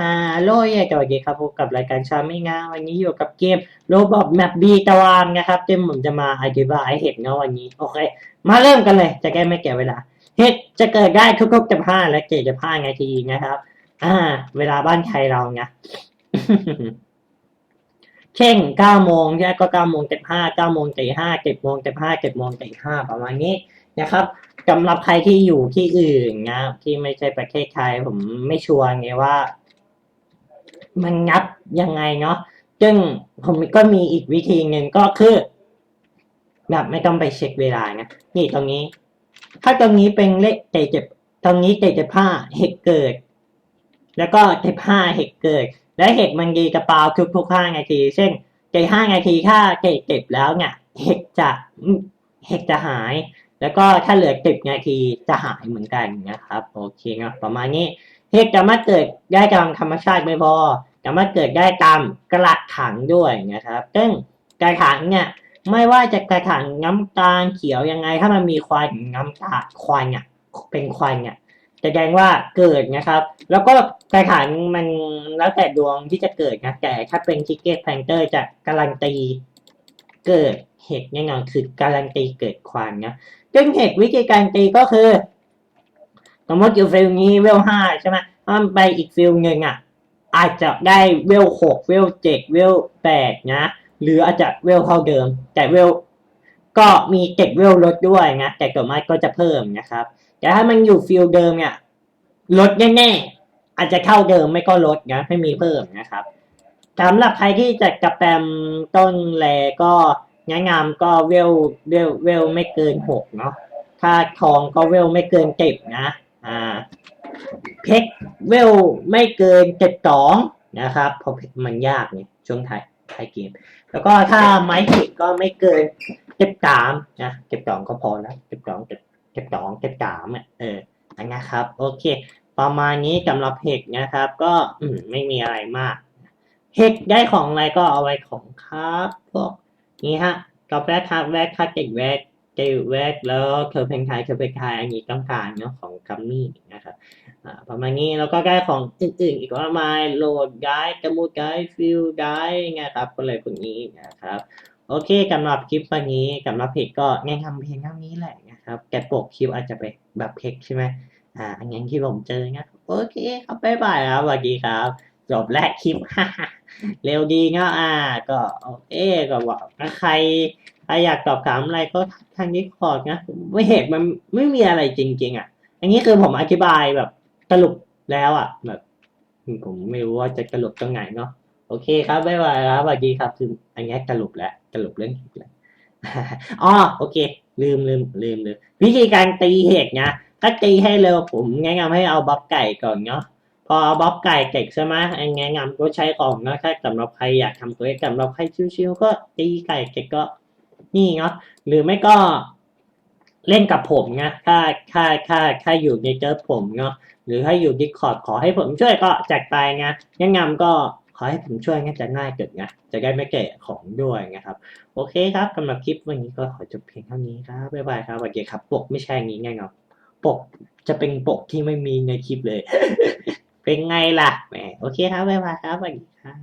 ฮัลโหลยสวัสดีครับพบกับรายการชาไม่งาวันนี้อยู่กับเกมโรบอทแมปบีตะวันนะครับเต็มผมจะมาอธิบายเห็ดเงาวันนี้โอเค มาเริ่มกันเลยจะแก้ไม่แก่เวลาเห็ดจะเกิดได้ทุกๆจะห้าและเจ็ดจะห้านาทีนะครับ อ่า เวลาบ้านใครเราไงเช่นเก้าโมงใช่ก็เก้าโมงเจ็ดห้าเก้าโมงเจ็ดห้าเจ็ดโมงเจ็ดห้าเจ็ดโมงเจ็ดห้าประมาณนี้นะครับสำหรับใครที่อยู่ที่อื่นนะที่ไม่ใช่ประเทศไทยผมไม่ชัวร์ไงว่า มันงับยังไงเนาะซึ่งผมก็มีอีกวิธีหนึ่งก็คือ แบบไม่ต้องไปเช็คเวลานะนี่ตรงนี้ ถ้าตรงนี้เป็นเลขเจ็ดเจ็ดตรงนี้เจ็ดเจ็ดห้าเหตุเกิด แล้วก็เจ็ดห้าเหตุเกิด และเหตุมันดีกระเป๋าทุกทุกห้านาทีเช่นเจ็ดห้านาทีถ้าเจ็ดเจ็บแล้วเนี่ยเหตุจะเหตุจะหาย แล้วก็ถ้าเหลือเจ็ดนาทีจะหายเหมือนกันนะครับ โอเคเนาะประมาณนี้ เหตุสามารถเกิดได้ตามธรรมชาติไม่พอสามารถเกิดได้ตามกระถังด้วยนะครับ ซึ่งกระถังเนี่ยไม่ว่าจะกระถางน้ำตาลเขียวยังไง ถ้ามันมีควันน้ำตาลควันเนี่ยเป็นควันเนี่ยแสดงว่าเกิดนะครับ แล้วก็กระถางมันแล้วแต่ดวงที่จะเกิดนะแต่ถ้าเป็นทิกเก็ตแพนเตอร์จะการันตีเกิดเหตุแน่นอนคือการันตีเกิดควันนะซึ่งเหตุวิธีการตีก็คือ สมมติอยู่ฟิลนี้เวลห้าใช่ไหมถ้ามันไปอีกฟิลหนึ่งอะ อาจจะได้เวลหกเวลเจ็ดเวลแปดนะ หรืออาจจะเวลเท่าเดิม แต่เวลก็มีเจ็ดเวลลดด้วยนะ แต่ตัวมากก็จะเพิ่มนะครับ แต่ถ้ามันอยู่ฟิลเดิมเนี่ยลดแน่ๆอาจจะเท่าเดิมไม่ก็ลดนะไม่มีเพิ่มนะครับสำหรับใครที่จะกระแปมต้นแลก็แนะนำก็เวลเวลเวลไม่เกินหกเนาะถ้าทองก็เวลไม่เกินเจ็ดนะ อ่าเพชรเวลไม่เกินเจ็ดสองนะครับเพราะเพชรมันยากเนี่ยช่วงท้ายท้ายเกม แล้วก็ถ้าไม้ผิดก็ไม่เกินเจ็ดสามนะเจ็ดสองก็พอนะเจ็ดสองเจ็ดเจ็ดสองเจ็ดสามเอออันนะครับ โอเค ประมาณนี้สำหรับเห็ดนะครับ ก็ไม่มีอะไรมากเห็ดได้ของอะไรก็เอาไว้ของครับพวกนี้ฮะกาแฟครับแวกคัดเก็กแวก เจลแวกแล้วเคอร์เพนไทเคอร์เพนไทอันนี้ต้องการเนาะของกัมมี่นะครับประมาณนี้แล้วก็ได้ของอื่นๆอีกมากมายโหลดไกด์กระมูดไกด์ฟิลไกด์ไงครับอะไรพวกนี้นะครับโอเคสำหรับคลิปวันนี้สำหรับเพจก็แนะนำเพียงเท่านี้แหละนะครับแต่ปกคลิปอาจจะเป็นแบบเพจใช่ไหมอ่าอันนี้ที่ผมเจอนะโอเคครับบ๊ายบายครับสวัสดีครับจบและคลิปเร็วดีเนาะอ่า ก็โอเคก็บอกถ้าใคร ใครอยากตอบถามอะไรก็ทางนี้คอร์ดนะไม่เห็นมันไม่มีอะไรจริง ๆ อะ อันนี้คือผมอธิบายแบบสรุปแล้วอะแบบผมไม่รู้ว่าจะสรุปตรงไหนเนาะโอเคครับบ๊ายบายครับสวัสดีครับคืออันนี้สรุปแล้วสรุปเรื่องคลิปแล้วอ๋อโอเค ลืมลืมลืมลืมวิธีการตีเห็ดนะถ้าตีให้เร็วผมแนะนำให้เอาบ๊อบไก่ก่อนเนาะพอเอาบ๊อบไก่เก็กใช่ไหมอันแนะนำก็ใช้ของนะถ้าสำหรับใครอยากทำตัวเองสำหรับใครชิวๆก็ตีไก่เก็กก็ นี่เนาะหรือไม่ก็เล่นกับผมนะถ้าถ้าถ้าถ้าอยู่ในเจอผมเนาะหรือถ้าอยู่ดิคอร์ดขอให้ผมช่วยก็แจกไปนะยังงำก็ขอให้ผมช่วยงั้นจะง่ายเกิดนะจะได้ไม่เกะของด้วยนะครับ โอเคครับสำหรับคลิปวันนี้ก็ขอจบเพียงเท่านี้ครับ บ๊ายบายครับสวัสดีครับ ปกไม่ใช่งี้ไงเนาะปกจะเป็นปกที่ไม่มีในคลิปเลย เป็นไงล่ะ แหม โอเคครับ บ๊ายบายครับสวัสดีครับ